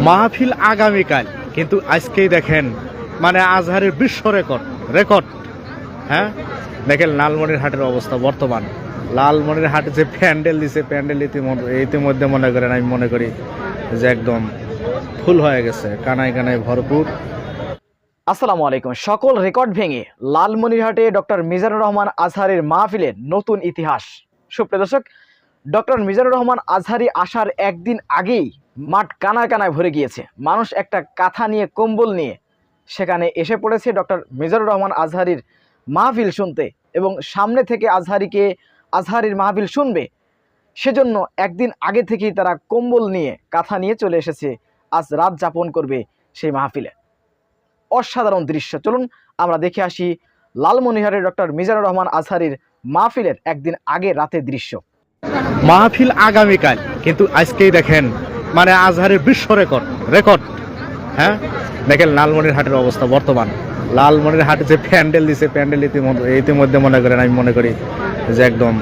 মাহফিল আগামীকাল। কিন্তু আজকেই দেখেন মানে আজহারের বিশ্ব রেকর্ড রেকর্ড। হ্যাঁ? দেখেন লালমনির হাটের অবস্থা বর্তমান। লালমনির হাটে যে প্যান্ডেল দিছে, প্যান্ডেল ইতিমধ্যে ইতিমধ্যে মনে করেন, আমি মনে করি যে একদম ফুল হয়ে গেছে, কানায় কানায় ভরপুর। আসসালামু আলাইকুম। সকল রেকর্ড ভেঙে লালমনিরহাটে ডক্টর মিজানুর রহমান আজহারের মাহফিলের নতুন ইতিহাস। সুপ্রিয় দর্শক, ডক্টর মিজানুর রহমান আজহারি আসার একদিন আগেই মাঠ কানায় কানায় ভরে গিয়েছে। মানুষ একটা কাঁথা নিয়ে, কম্বল নিয়ে সেখানে এসে পড়েছে ডক্টর মিজানুর রহমান আজহারির মাহফিল শুনতে এবং সামনে থেকে আজহারিকে আজহারির মাহফিল শুনবে। সেজন্য একদিন আগে থেকেই তারা কম্বল নিয়ে, কাঁথা নিয়ে চলে এসেছে। আজ রাত যাপন করবে সেই মাহফিলে। অসাধারণ দৃশ্য। চলুন আমরা দেখে আসি লালমনিহারের ডক্টর মিজানুর রহমান আজহারির মাহফিলের একদিন আগে রাতের দৃশ্য। মাহফিল আগামীকাল, কিন্তু আজকেই দেখেন মানে আজহারের বিশ্ব রেকর্ড রেকর্ড। হ্যাঁ? দেখেন লালমনির হাটের অবস্থা বর্তমান। লালমনির হাটে যে প্যান্ডেল দিছে, প্যান্ডেল ইতিমধ্যে ইতিমধ্যে মনে করেন, আমি মনে করি যে একদম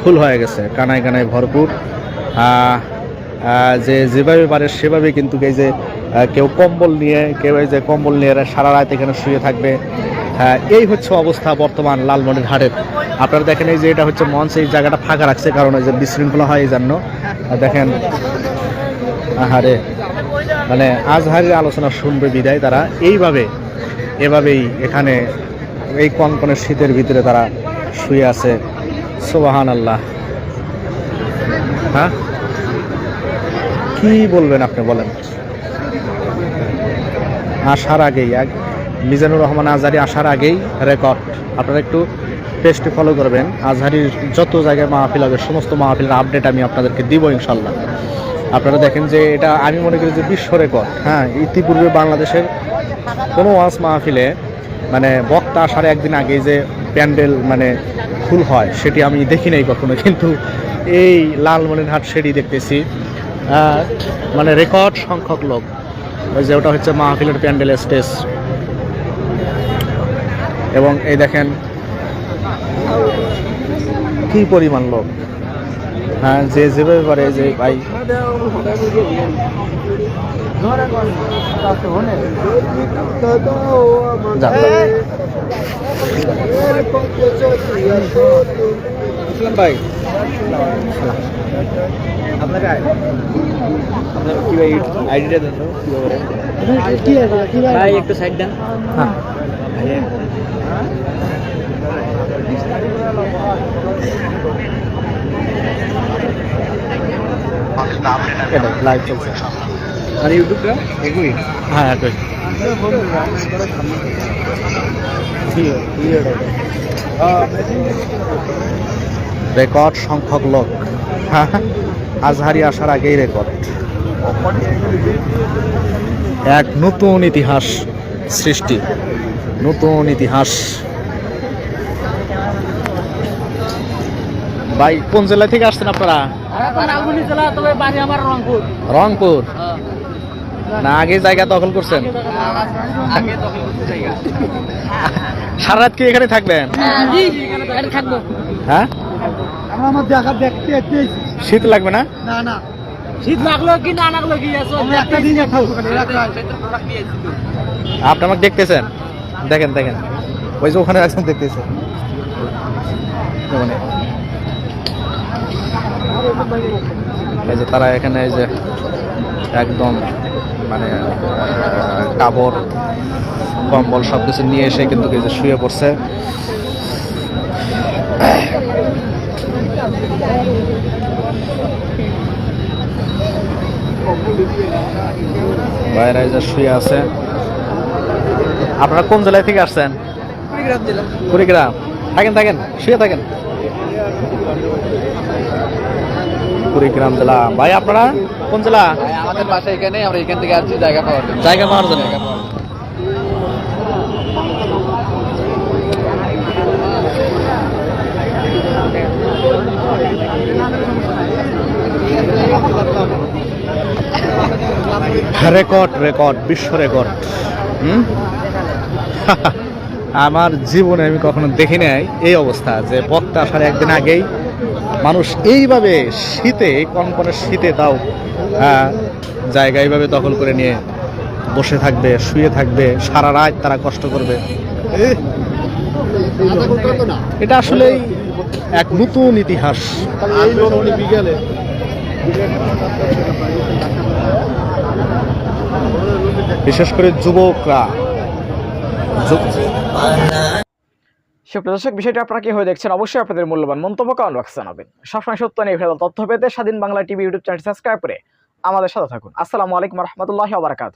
ফুল হয়ে গেছে, কানায় কানায় ভরপুর। যে যেভাবে পারে সেভাবে কিন্তু এই যে কেউ কম্বল নিয়ে, কেউ এই যে কম্বল নিয়ে সারা রাত এখানে শুয়ে থাকবে। এই হচ্ছে অবস্থা বর্তমান লালমনির হাটের। আপনারা দেখেন এই যে এটা হচ্ছে মঞ্চ, এই জায়গাটা ফাঁকা রাখছে, কারণ এই যে বিশৃঙ্খলা হয় এই জন্য। দেখেন আহারে মানে আজহারের আলোচনা শুনবে বিদায় তারা। এইভাবে, এভাবেই এখানে এই কনকনের শীতের ভিতরে তারা শুয়ে আছে। সোবাহান আল্লাহ হ্যাঁ? কি বলবেন আপনি, বলেন। আসার আগেই এক মিজানুর রহমান আজহারি আসার আগেই রেকর্ড আপনারা একটু পেজটি ফলো করবেন। আজহারির যত জায়গায় মাহফিল হবে, সমস্ত মাহফিলের আপডেট আমি আপনাদেরকে দিব ইনশাল্লাহ। আপনারা দেখেন যে এটা আমি মনে করি যে বিশ্ব রেকর্ড। হ্যাঁ ইতিপূর্বে বাংলাদেশের কোনো ওয়াজ মাহফিলে মানে বক্তা আসার একদিন আগে যে প্যান্ডেল মানে ফুল হয়, সেটি আমি দেখি নাই কখনো, কিন্তু এই লালমনিরহাট সেটি দেখতেছি। মানে রেকর্ড সংখ্যক লোক। ওই যে ওটা হচ্ছে মাহফিলের প্যান্ডেল স্টেজ। এবং এই দেখেন কি পরিমাণ লোক। হ্যাঁ যে যেভাবে পারে যে ভাই। যান, যান। ভাই। আপনাকে আপনার কি ভাই আইডিটা দেন ভাই একটু সাইড দেন। হ্যাঁ। এটা লাইভ চলছে। আর ইউটিউবটা একই হ্যাঁ একই রেকর্ড সংখ্যক লোক। আজহারি আসার আগেই রেকর্ড এক নতুন ইতিহাস সৃষ্টি। নতুন ইতিহাস। ভাই কোন জেলা থেকে আসছেন আপনারা? রংপুর। রংপুর? না আগে জায়গা দখল করছেন? সারা রাত কি এখানে থাকবেন? জি এখানে থাকব। হ্যাঁ? দেখতে শীত লাগবে না? না না। শীত লাগল কি না লাগল কি একটা দিন আপনি আমাকে দেখতেছেন? দেখেন দেখেন। ওই যে ওখানে আছেন দেখতেছেন। মানে এই যে তারা এখানে এই যে একদম মানে কাপড় কম্বল সব কিছু নিয়ে এসে কিন্তু এই যে শুয়ে পড়ছে। বাইরে এই যে শুয়ে আছে। আপনারা কোন জেলায় থেকে আসছেন? কুড়িগ্রাম। থাকেন থাকেন শুয়ে থাকেন। কুড়িগ্রাম জেলা। ভাই আপনারা কোন জেলা? আমাদের বাসা এখানে আমরা এখান থেকে আসছি জায়গা পাওয়ার জন্য। জায়গা পাওয়ার জন্য? রেকর্ড রেকর্ড বিশ্ব রেকর্ড। হুম? আমার জীবনে আমি কখনো দেখি নাই এই অবস্থা যে বক্তা আসার একদিন আগেই মানুষ এইভাবে শীতে এই কনকনে শীতে তাও আহ, জায়গা এইভাবে দখল করে নিয়ে বসে থাকবে শুয়ে থাকবে সারা রাত তারা কষ্ট করবে। এটা আসলেই এক নতুন ইতিহাস। বিশেষ করে যুবকরা। যুব- সুপ্রিয় দর্শক, বিষয়টি আপনারা কি হয়ে দেখছেন? অবশ্যই আপনাদের মূল্যবান মন্তব্য কমেন্ট বক্সে জানাবেন। সবসময় সত্য নিয়ে ভেজাল তথ্য পেতে Swadhin Bangla TV YouTube channel subscribe করে আমাদের সাথে থাকুন। আসসালামু আলাইকুম রহমতুল্লাহ আবরাকাত